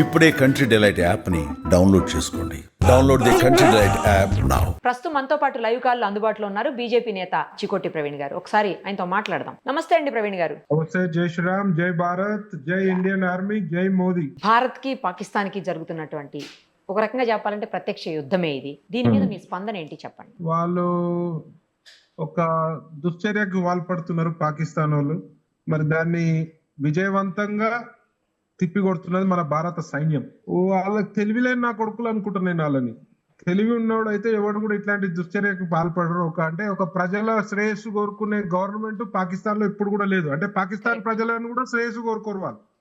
ఇప్పుడే country delight యాప్ని download చేసుకోండి. Download the country delight app now ప్రస్తుతం మనతో పాటు లైవ్ కాల్లో అందుబాటులో ఉన్నారు బీజేపీ నేత చికోటి ప్రవీణ్ గారు. ఒకసారి ఆయనతో మాట్లాడదాం. నమస్తే అండి ప్రవీణ్ గారు. నమస్తే జై శ్రీరామ్ జై భారత్ జై ఇండియన్ ఆర్మీ జై మోదీ. భారత్కి పాకిస్తాన్కి జరుగుతున్నటువంటి ఒక రకంగా చెప్పాలంటే ప్రత్యక్ష యుద్ధమే ఇది. దీని మీద మీ స్పందన ఏంటి చెప్పండి? వాళ్ళు ఒక దుశ్చర్యకు పాల్పడుతున్నారు పాకిస్తాన్ వాళ్ళు. మరి దాన్ని విజయవంతంగా తిప్పికొడుతున్నది మన భారత సైన్యం. ఓ వాళ్ళకి తెలివిలేని నా కొడుకులు అనుకుంటున్నాను నేను వాళ్ళని. తెలివి ఉన్నోడు అయితే ఎవడు కూడా ఇట్లాంటి దుశ్చర్యకు పాల్పడరు. ఒక అంటే ఒక ప్రజల శ్రేయస్సు కోరుకునే గవర్నమెంట్ పాకిస్తాన్లో ఇప్పుడు కూడా లేదు. అంటే పాకిస్తాన్ ప్రజలను కూడా శ్రేయస్సు కోరుకోరు వాళ్ళు.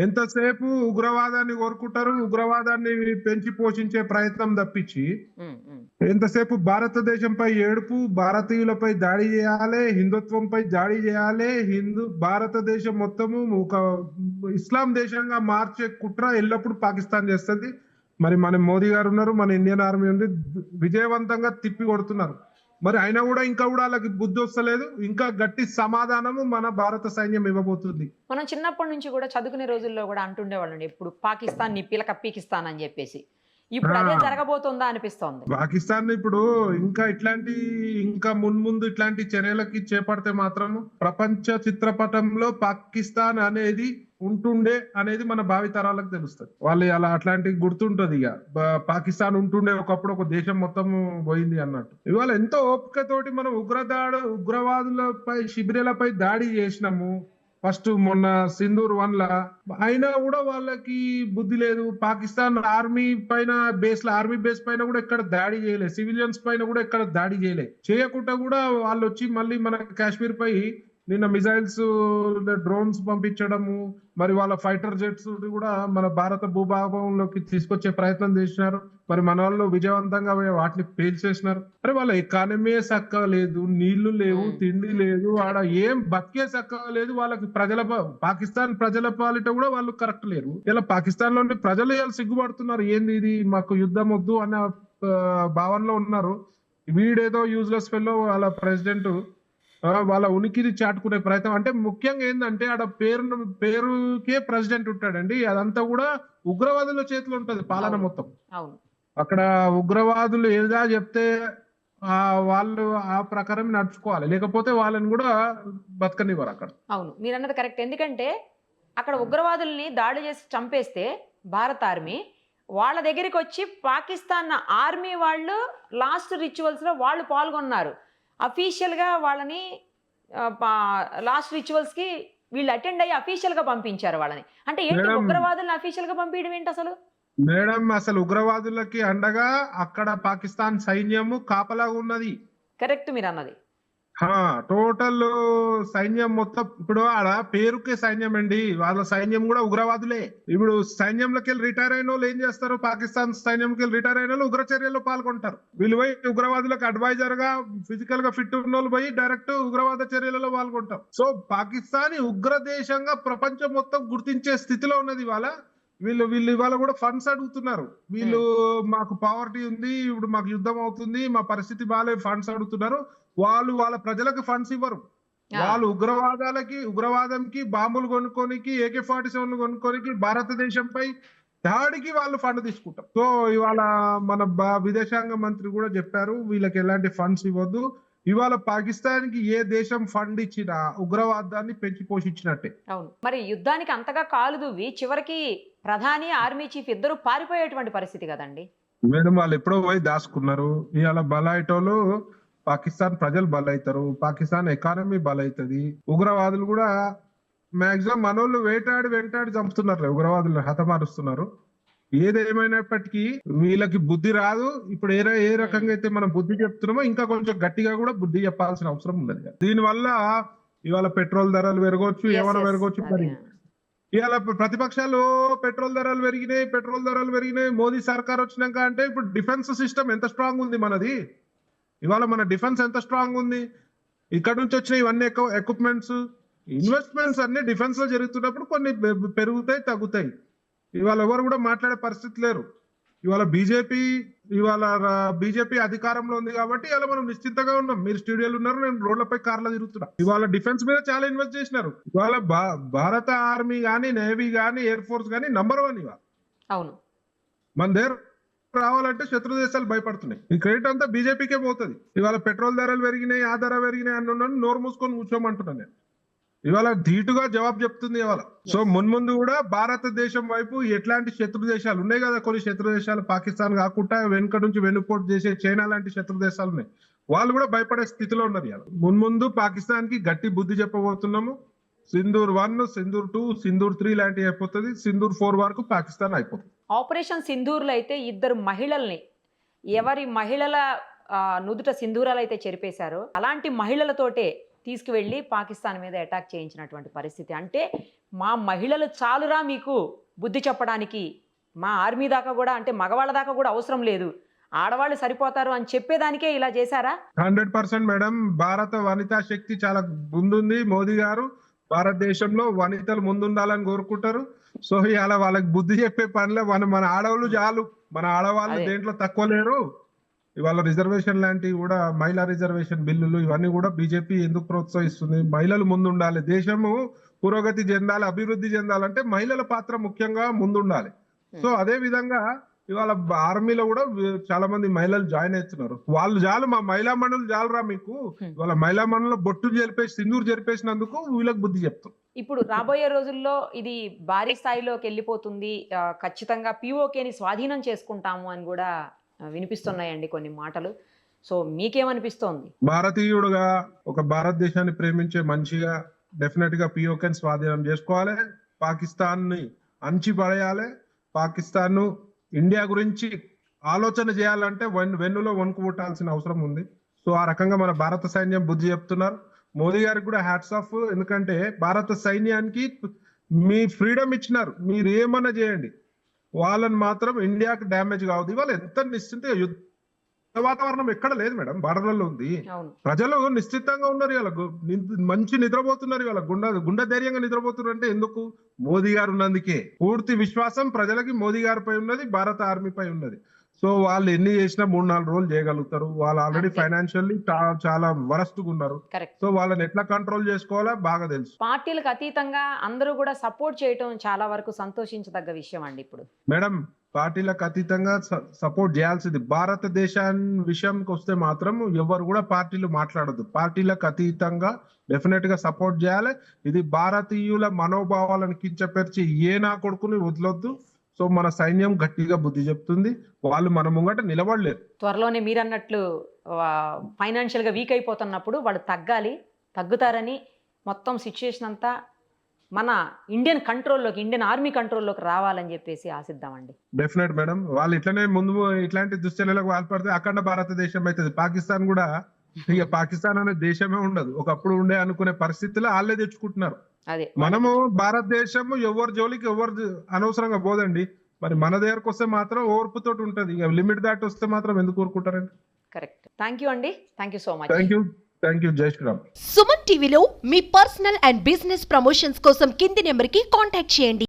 ఎంతసేపు ఉగ్రవాదాన్ని కోరుకుంటారు ఉగ్రవాదాన్ని పెంచి పోషించే ప్రయత్నం తప్పించి ఎంతసేపు భారతదేశంపై ఏడుపు భారతీయులపై దాడి చేయాలి హిందుత్వంపై దాడి చేయాలి హిందూ భారతదేశం మొత్తము ఒక ఇస్లాం దేశంగా మార్చే కుట్ర ఎల్లప్పుడూ పాకిస్తాన్ చేస్తుంది. మరి మన మోదీ గారు ఉన్నారు మన ఇండియన్ ఆర్మీ ఉంది విజయవంతంగా తిప్పి కొడుతున్నారు. మరి అయినా కూడా ఇంకా కూడా వాళ్ళకి బుద్ధి వస్తలేదు. ఇంకా గట్టి సమాధానము మన భారత సైన్యం ఇవ్వబోతుంది. మనం చిన్నప్పటి నుంచి కూడా చదువుకునే రోజుల్లో కూడా అంటుండేవాళ్ళండి. ఎప్పుడు పాకిస్తాన్ని పిలక పీకిస్తాన్ అని చెప్పేసి. ఇప్పుడు అదే. జరగబోతుందా అనిపిస్తోంది. పాకిస్తాన్ ఇప్పుడు ఇంకా ఇట్లాంటి ఇంకా మున్ముందు ఇట్లాంటి చర్యలకి చేపడితే మాత్రం ప్రపంచ చిత్రపటంలో పాకిస్తాన్ అనేది ఉంటుండే అనేది మన భావితరాలకు తెలుస్తుంది. వాళ్ళు అలా అట్లాంటి గుర్తుంటది ఇక పాకిస్తాన్ ఉంటుండే ఒకప్పుడు ఒక దేశం మొత్తం పోయింది అన్నట్టు. ఇవాళ ఎంతో ఓపికతోటి మనం ఉగ్రదాడు ఉగ్రవాదులపై శిబిరాలపై దాడి చేసినాము. ఫస్ట్ మొన్న సింధూర్ వన్ లా అయినా కూడా వాళ్ళకి బుద్ధి లేదు. పాకిస్తాన్ ఆర్మీ పైన బేస్ ఆర్మీ బేస్ పైన కూడా ఎక్కడ దాడి చేయలేదు సివిలియన్స్ పైన కూడా ఎక్కడ దాడి చేయలేదు చేయకుండా కూడా వాళ్ళు వచ్చి మళ్ళీ మన కాశ్మీర్ పై నిన్న మిసైల్స్ డ్రోన్స్ పంపించడము మరి వాళ్ళ ఫైటర్ జెట్స్ కూడా మన భారత భూభాగంలోకి తీసుకొచ్చే ప్రయత్నం చేసినారు. మరి మన వాళ్ళు విజయవంతంగా వాటిని పేల్చేసినారు. మరి వాళ్ళ ఎకానమీ చక్కగా లేదు నీళ్ళు లేవు. తిండి లేదు ఆడ ఏం బతికే చక్కగా లేదు. వాళ్ళకి ప్రజల పాకిస్తాన్ ప్రజల పాలిట కూడా వాళ్ళు కరెక్ట్ లేరు. ఇలా పాకిస్తాన్లోని ప్రజలు ఇలా సిగ్గుపడుతున్నారు. ఏంది ఇది? మాకు యుద్ధం వద్దు అనే ఆ, భావనలో ఉన్నారు. వీడేదో యూజ్లెస్ ఫెల్లో వాళ్ళ ప్రెసిడెంట్ వాళ్ళ ఉనికిని చాటుకునే ప్రయత్నం. అంటే ముఖ్యంగా ఏంటంటే ఆడ పేరు పేరుకే ప్రెసిడెంట్ ఉంటాడండి. అదంతా కూడా ఉగ్రవాదుల చేతిలో ఉంటది పాలన. మొత్తం. అవును. అక్కడ ఉగ్రవాదులు ఏదా చెప్తే ఆ వాళ్ళు ఆ ప్రకారం నడుచుకోవాలి. లేకపోతే వాళ్ళని కూడా బతకనివ్వరు అక్కడ. అవును. మీరు అన్నది కరెక్ట్. ఎందుకంటే అక్కడ ఉగ్రవాదుల్ని దాడి చేసి చంపేస్తే భారత ఆర్మీ వాళ్ళ దగ్గరికి వచ్చి పాకిస్తాన్ ఆర్మీ వాళ్ళు లాస్ట్ రిచువల్స్లో వాళ్ళు పాల్గొన్నారు. అఫీషియల్గా వాళ్ళని లాస్ట్ రిచువల్స్కి వీళ్ళు అటెండ్ అయ్యి అఫీషియల్గా పంపించారు వాళ్ళని. అంటే ఏంటి. ఉగ్రవాదులను అఫీషియల్గా పంపించడం ఏంటి అసలు? మేడం అసలు ఉగ్రవాదులకి అండగా అక్కడ పాకిస్తాన్ సైన్యము కాపలా ఉన్నది. కరెక్ట్ మీరు అన్నది. టోటల్ సైన్యం మొత్తం ఇప్పుడు ఆడ పేరుకే సైన్యం అండి. వాళ్ళ సైన్యం కూడా ఉగ్రవాదులే. ఇప్పుడు సైన్యంలోకి వెళ్ళి రిటైర్ అయిన వాళ్ళు ఏం చేస్తారు? పాకిస్తాన్ సైన్యంకి వెళ్ళి రిటైర్ అయిన వాళ్ళు ఉగ్ర చర్యల్లో పాల్గొంటారు. వీళ్ళు పోయి ఉగ్రవాదులకు అడ్వైజర్గా ఫిజికల్గా ఫిట్ ఉన్న వాళ్ళు పోయి డైరెక్ట్ ఉగ్రవాద చర్యలలో పాల్గొంటారు. సో పాకిస్తాన్ ఉగ్ర దేశంగా ప్రపంచం మొత్తం గుర్తించే స్థితిలో ఉన్నది వాళ్ళ వీళ్ళు వీళ్ళు ఇవాళ కూడా ఫండ్స్ అడుగుతున్నారు. వీళ్ళు మాకు పావర్టీ ఉంది ఇప్పుడు మాకు యుద్ధం అవుతుంది మా పరిస్థితి బాగాలేదు ఫండ్స్ అడుగుతున్నారు. వాళ్ళు వాళ్ళ ప్రజలకు ఫండ్స్ ఇవ్వరు. వాళ్ళు ఉగ్రవాదాలకి ఉగ్రవాదంకి బాంబులు కొనుక్కోనికి ఏకే ఫార్టీ సెవెన్ కొనుక్కోనికి భారతదేశంపై దాడికి వాళ్ళు ఫండ్ తీసుకుంటారు. సో ఇవాళ మన బా- విదేశాంగ మంత్రి కూడా చెప్పారు వీళ్ళకి ఎలాంటి ఫండ్స్ ఇవ్వద్దు. ఇవాళ పాకిస్తాన్కి ఏ దేశం ఫండ్ ఇచ్చినా ఉగ్రవాదాన్ని పెంచి పోషించినట్టే. అవును. మరి యుద్ధానికి అంతగా కాలు దువ్వి చివరికి ప్రధాని ఆర్మీ చీఫ్ ఇద్దరు పారిపోయేటువంటి పరిస్థితి కదండి. మేడం వాళ్ళు ఎప్పుడో పోయి దాచుకున్నారు. ఇవాళ బలైటోలు పాకిస్తాన్ ప్రజలు బలైతారు. పాకిస్తాన్ ఎకానమీ బలైతది. ఉగ్రవాదులు కూడా మాక్సిమం మనోళ్ళు వేటాడి వెంటాడి చంపుతున్నారు. ఉగ్రవాదులు హతమారుస్తున్నారు. ఏదేమైనప్పటికీ వీళ్ళకి బుద్ధి రాదు. ఇప్పుడు ఏ ఏ రకంగా అయితే మనం బుద్ధి చెప్తున్నామో ఇంకా కొంచెం గట్టిగా కూడా బుద్ధి చెప్పాల్సిన అవసరం ఉన్నది దీని వల్ల ఇవాళ పెట్రోల్ ధరలు పెరగవచ్చు ఏమైనా. పెరగవచ్చు. మరి. ఇవాళ ప్రతిపక్షాలు పెట్రోల్ ధరలు పెరిగినాయి పెట్రోల్ ధరలు పెరిగినాయి మోదీ సర్కార్ వచ్చినాక అంటే ఇప్పుడు డిఫెన్స్ సిస్టమ్ ఎంత స్ట్రాంగ్ ఉంది మనది. ఇవాళ మన డిఫెన్స్ ఎంత స్ట్రాంగ్ ఉంది. ఇక్కడ నుంచి వచ్చిన ఇవన్నీ ఎక్విప్మెంట్స్ ఇన్వెస్ట్మెంట్స్ అన్ని డిఫెన్స్లో జరుగుతున్నప్పుడు కొన్ని పెరుగుతాయి తగ్గుతాయి. ఇవాళ ఎవరు కూడా మాట్లాడే పరిస్థితి లేరు. ఇవాళ బీజేపీ ఇవాళ బీజేపీ అధికారంలో ఉంది కాబట్టి ఇవాళ మనం నిశ్చింతగా ఉన్నాం. మీరు స్టూడియోలు ఉన్నారు నేను రోడ్లపై కార్లో తిరుగుతున్నా. ఇవాళ డిఫెన్స్ మీద చాలా ఇన్వెస్ట్ చేసినారు. ఇవాళ భారత ఆర్మీ గానీ నేవీ గానీ ఎయిర్ ఫోర్స్ గానీ నంబర్ వన్ ఇవాళ. అవును. మన దగ్గర రావాలంటే శత్రు దేశాలు భయపడుతున్నాయి. ఈ క్రెడిట్ అంతా బీజేపీకే పోతుంది. ఇవాళ పెట్రోల్ ధరలు పెరిగినాయి ఆ ధర పెరిగినాయి అని ఉన్నాను నోరు మూసుకొని కూర్చోమంటున్నాను నేను. ఇవాళ ధీటుగా జవాబు చెప్తుంది ఇవాళ. సో మున్ముందు కూడా భారతదేశం వైపు ఎట్లాంటి శత్రు దేశాలు ఉన్నాయి కదా కొన్ని శత్రు దేశాలు పాకిస్తాన్ కాకుండా వెనుక నుంచి వెన్నుపోటు చేసే చైనా లాంటి శత్రు దేశాలు ఉన్నాయి. వాళ్ళు కూడా భయపడే స్థితిలో ఇవాళ. మున్ముందు పాకిస్తాన్కి గట్టి బుద్ధి చెప్పబోతున్నాము. Sindoor one Sindoor two Sindoor three లాంటివి అయిపోతుంది. సింధూర్ ఫోర్ వరకు పాకిస్తాన్ అయిపోతుంది. ఆపరేషన్ సింధూర్లో అయితే ఇద్దరు మహిళల్ని ఎవరి మహిళల నుదుట సింధూరాలు అయితే చెరిపేశారో. అలాంటి మహిళలతోటే తీసుకువెళ్ళి పాకిస్తాన్ మీద అటాక్ చేయించినటువంటి పరిస్థితి. అంటే మా మహిళలు చాలురా మీకు బుద్ధి చెప్పడానికి? మా ఆర్మీ దాకా కూడా అంటే మగవాళ్ళ దాకా కూడా అవసరం లేదు. ఆడవాళ్ళు సరిపోతారు అని చెప్పేదానికే ఇలా చేశారా? Hundred percent madam. భారత వనితా శక్తి చాలా ముందుంది. మోదీ గారు భారతదేశంలో వనితలు ముందుండాలని కోరుకుంటారు. సో ఇవాళ వాళ్ళకి బుద్ధి చెప్పే పనిలో మన మన ఆడవాళ్ళు చాలు. మన ఆడవాళ్ళు. దేంట్లో తక్కువ లేరు. ఇవాళ రిజర్వేషన్ లాంటివి కూడా మహిళా రిజర్వేషన్ బిల్లులు ఇవన్నీ కూడా బీజేపీ ఎందుకు ప్రోత్సహిస్తుంది? మహిళలు ముందు ఉండాలి దేశము పురోగతి చెందాలి అభివృద్ధి చెందాలంటే మహిళల పాత్ర ముఖ్యంగా ముందుండాలి. సో అదే విధంగా ఇవాళ ఆర్మీలో కూడా చాలా మంది మహిళలు జాయిన్ అవుతున్నారు. వాళ్ళు చాలు మా మహిళా మండలి చాలురా మీకు. Hmm. ఇవాళ మహిళా మండలిలో బొట్టు జరిపేసి సింధూరు జరిపేసినందుకు వీళ్ళకి బుద్ధి చెప్తాం. ఇప్పుడు రాబోయే రోజుల్లో ఇది భారీ స్థాయిలోకి వెళ్ళిపోతుంది. ఖచ్చితంగా పిఓకేని స్వాధీనం చేసుకుంటాము అని కూడా వినిపిస్తున్నాయండి కొన్ని మాటలు. సో మీకేమనిపిస్తోంది? భారతీయుడుగా ఒక భారతదేశాన్ని ప్రేమించే మనిషిగా డెఫినెట్గా పిఓకెన్ స్వాధీనం చేసుకోవాలి. పాకిస్తాన్ని అంచి పడేయాలి. పాకిస్తాన్ ఇండియా గురించి ఆలోచన చేయాలంటే వెన్ వెన్నులో వణుకు పుట్టాల్సిన అవసరం ఉంది. సో ఆ రకంగా మన భారత సైన్యం బుద్ధి చెప్తున్నారు. మోదీ గారికి కూడా హ్యాట్స్ ఆఫ్. ఎందుకంటే భారత సైన్యానికి మీ ఫ్రీడమ్ ఇచ్చినారు. మీరు ఏమన్నా చేయండి. వాళ్ళని మాత్రం ఇండియాకి డ్యామేజ్ కావద్దు. ఇవాళ ఎంత నిశ్చింత యుద్ధ వాతావరణం ఎక్కడ లేదు మేడం. బార్డర్లలో ఉంది. ప్రజలు నిశ్చితంగా ఉన్నారు ఇవాళ. మంచి నిద్రపోతున్నారు ఇవాళ. గుండె గుండె ధైర్యంగా నిద్రపోతున్నారు అంటే ఎందుకు? మోదీ గారు ఉన్నందుకే. పూర్తి విశ్వాసం ప్రజలకి మోదీ గారిపై ఉన్నది భారత ఆర్మీపై ఉన్నది. సో వాళ్ళు ఎన్ని చేసినా మూడు నాలుగు రోజులు చేయగలుగుతారు. వాళ్ళు ఆల్రెడీ. ఫైనాన్షియల్లీ చాలా వరస్ట్ ఉన్నారు. సో వాళ్ళని ఎట్లా కంట్రోల్ చేసుకోవాలో బాగా తెలుసు. పార్టీలకు అతీతంగా అందరూ కూడా సపోర్ట్ చేయటం చాలా వరకు సంతోషించదగ్గ విషయం అండి ఇప్పుడు. మేడం పార్టీలకు అతీతంగా సపోర్ట్ చేయాల్సింది భారతదేశాన్ని విషయంకి వస్తే మాత్రం ఎవరు కూడా పార్టీలు మాట్లాడదు పార్టీలకు అతీతంగా డెఫినెట్గా సపోర్ట్ చేయాలి. ఇది భారతీయుల మనోభావాలను కించపరిచి ఏ నా కొడుకుని వదలొద్దు. సో మన సైన్యం గట్టిగా బుద్ధి చెప్తుంది. వాళ్ళు మన ముంగట నిలబడలేరు. త్వరలోనే మీరన్నట్లు ఫైనాన్షియల్గా వీక్ అయిపోతున్నప్పుడు వాళ్ళు తగ్గాలి తగ్గుతారని మొత్తం సిచ్యుయేషన్ అంతా మన ఇండియన్ కంట్రోల్లోకి ఇండియన్ ఆర్మీ కంట్రోల్లోకి రావాలని చెప్పేసి ఆశిద్దామండి. డెఫినెట్ మేడం వాళ్ళు ఇట్లనే ముందు ఇట్లాంటి దుశ్చర్యలకు పాల్పడితే అఖండ భారతదేశం అవుతుంది పాకిస్తాన్ కూడా ఇక పాకిస్తాన్ అనే దేశమే ఉండదు. ఒకప్పుడు ఉండే అనుకునే పరిస్థితుల్లో వాళ్ళే తెచ్చుకుంటున్నారు. మనము భారతదేశము ఎవరి జోలికి ఎవరు అనవసరంగా పోదండి. మరి మన దగ్గరకు వస్తే మాత్రం ఓర్పుతోటి ఉంటది. ఇక లిమిట్ దాటి వస్తే మాత్రం ఎందుకు ఊరుకుంటారండి? కరెక్ట్. థ్యాంక్ యూ అండి. Thank you so much thank you thank you జై శ్రీరామ్ సుమన్ టీవీలో మీ పర్సనల్ అండ్ బిజినెస్ ప్రమోషన్స్ కోసం కింది నెంబర్కి కాంటాక్ట్ చేయండి.